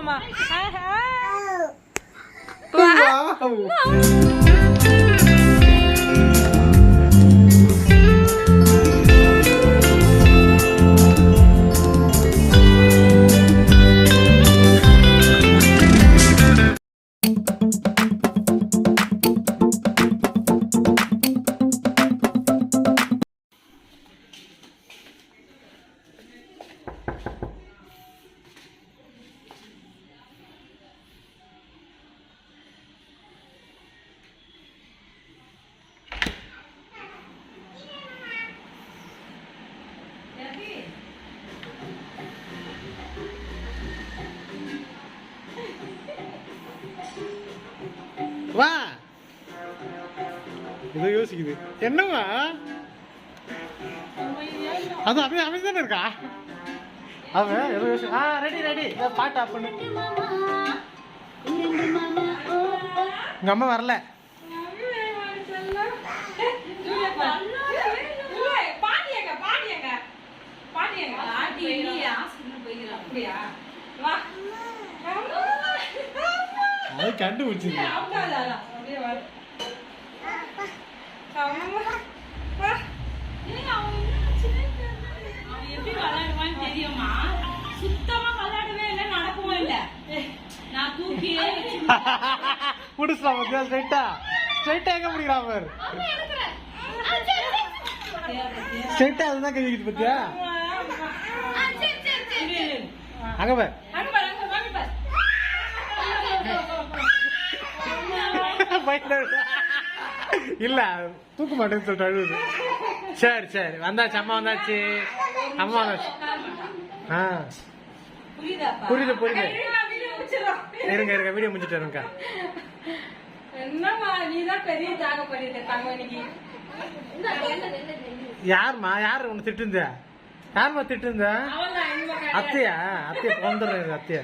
சொல்லுமா இதோ யோசிக்குது. என்னவா அது அப்படியே அமைதி தானே இருக்கா? அவன் யோசி ஆ ரெடி ரெடி பாட்டு ஆஃப் பண்ணு. உங்க அம்மா வரல. அது முடிச்சலாம் பார்த்தியா ஸ்ட்ரைட்டா ஸ்ட்ரைட்டா எங்க முடிக்கிறா அவர் ஸ்ட்ரைட்டா அதுதான் கழிக்குது பார்த்தியா அங்க பார். பாரு, இல்ல தூக்க மாட்டேன்னு சொல்லிட்டு சரி சரி. வந்தாச்சு அம்மா வந்தாச்சு. அம்மா வந்தாச்சு. ஆ. புரியுது புரியுது. இருங்க இருங்க வீடியோ முடிச்சுட்டு இருங்க என்னம்மா நீதான் பெரிய தியாகம் பண்ணிட்ட தங்கம் இன்னைக்கு. யாரும்மா யார் உன்னை திட்டுந்த யாரும்மா திட்டுந்த அத்தையா? அத்தையா வந்துடுறேன் அத்தையா.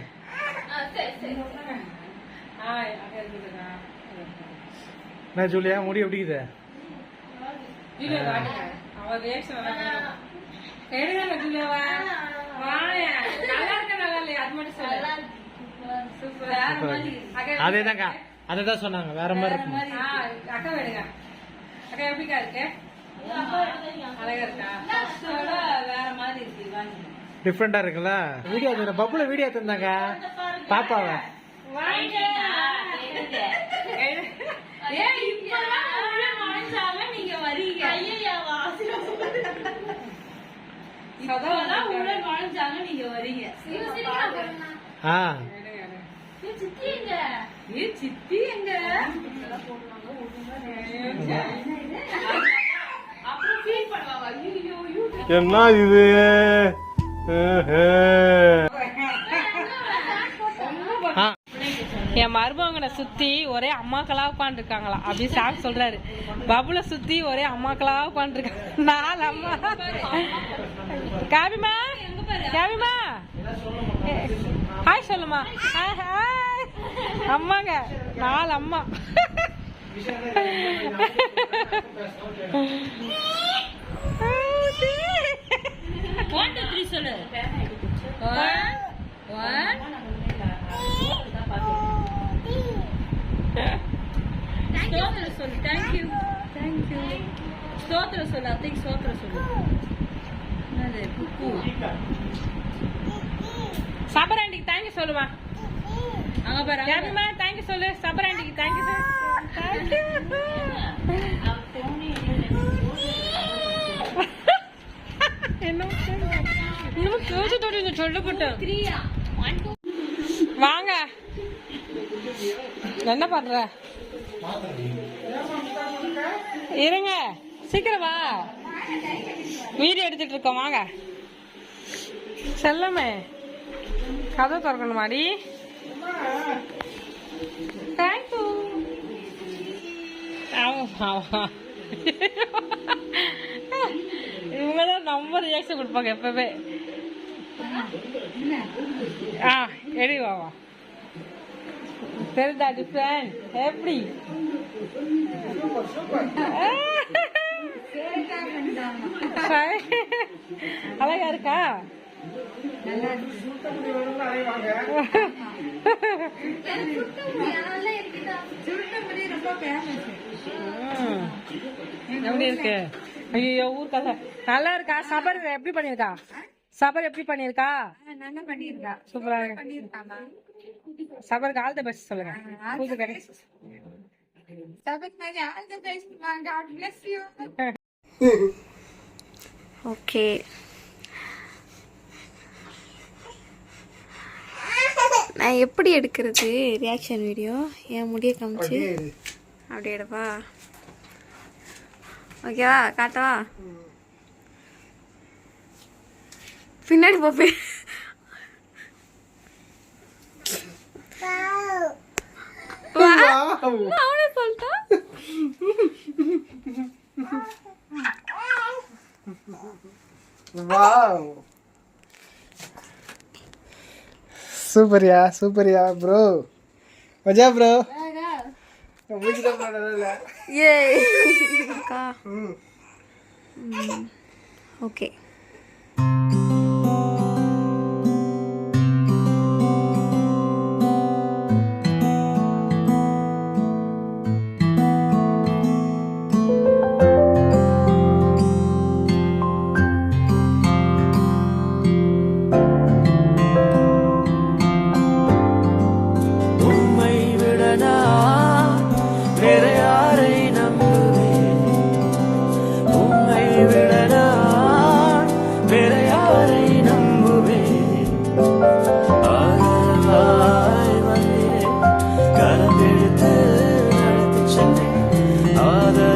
நான் ஜூலியா முடி எப்படிக்குது ஜூலியா வாங்க. அவ reaction நல்லா இருக்கு. எடுங்க ஜூலியாவா. வாங்க. நல்லா இருக்கா, நல்லா இல்லையா? அது மட்டும் சொல்லு. Super. வேற மாதிரி இருக்கு. அக்கா அதே தாங்க அதை தான் சொன்னாங்க. வேற மாதிரி இருக்கும்? அக்கா எடுங்க. அக்கா எப்படிக்கா இருக்கு? அழகா இருக்கா? First விட வேற மாதிரி இருக்கு. வாங்க. டிஃப்ரெண்டா இருக்குல்ல? வீடியோ பப்புல வீடியோ தந்தாங்க. பாப்பாவை. நீங்க வரீங்க. ஏய், சித்தி எங்க? என்ன இது? என் மருமகனை சுத்தி ஒரே அம்மாக்களா உட்காந்துருக்காங்களா அப்படி சார் சொல்றாரு. பபுல சுத்தி ஒரே அம்மாக்களா உட்காந்துருக்காங்க நாலு அம்மா. காவிமா? காவிமா? ஹாய் சொல்லுமா? ஹாய் ஹாய் அம்மாங்க நாலு அம்மா. சொல்லு. சொல்லு. தேங்க்யூ தேங்க்யூ ஸ்தோத்திர சொல்லு. அத்தைக்கு ஸ்தோத்திர சொல்லு. என்னது? குக்கு. சபராண்டிக்கு தேங்க்யூ சொல்லுமா. காவிமா தேங்க்யூ சொல்லு? சபராண்டிக்கு தேங்க்யூ தேங்க்யூ என்ன இன்னும் தோச்சு தொடி சொல்லப்பட்டு வாங்க. என்ன பண்ற? இருங்க. சீக்கிரம் வா. வீடியோ எடுத்துட்டு இருக்கோம். வாங்க. செல்லமே. கதை திறக்கணுமாடி தேங்க்யூ இவங்க தான் நம்ம ரியாக்ஷன் கொடுப்பாங்க எப்பவுமே ஆ எடி வாவா தெரிதா டிஃப்ரெண்ட் எப்படி அழகா இருக்கா எப்படி இருக்கு? ஐயோ ஊர் கதை நல்லா இருக்கா? சபர் எப்படி பண்ணிருக்கா சபர் எப்படி பண்ணிருக்கா நல்லா பண்ணியிருக்கா? சூப்பரா இருக்கு. பண்ணியிருக்காமா சபருக்கு ஆல் த பெஸ்ட் சொல்லுங்க. புது கடை சபத் மாதிரி ஆல் தி பெஸ்ட் மா. காட் பிளஸ் யூ ஓகே நான் எப்படி எடுக்கிறது ரியாக்ஷன் வீடியோ என் முடிய காமிச்சு. அப்படி எடுப்பா. ஓகேவா காட்டவா பின்னாடி போப்பே அவனே சொல்லிட்டான் வாவ் சூப்பர்யா சூப்பர்யா ப்ரோ மஜா ப்ரோ ஓகே 他的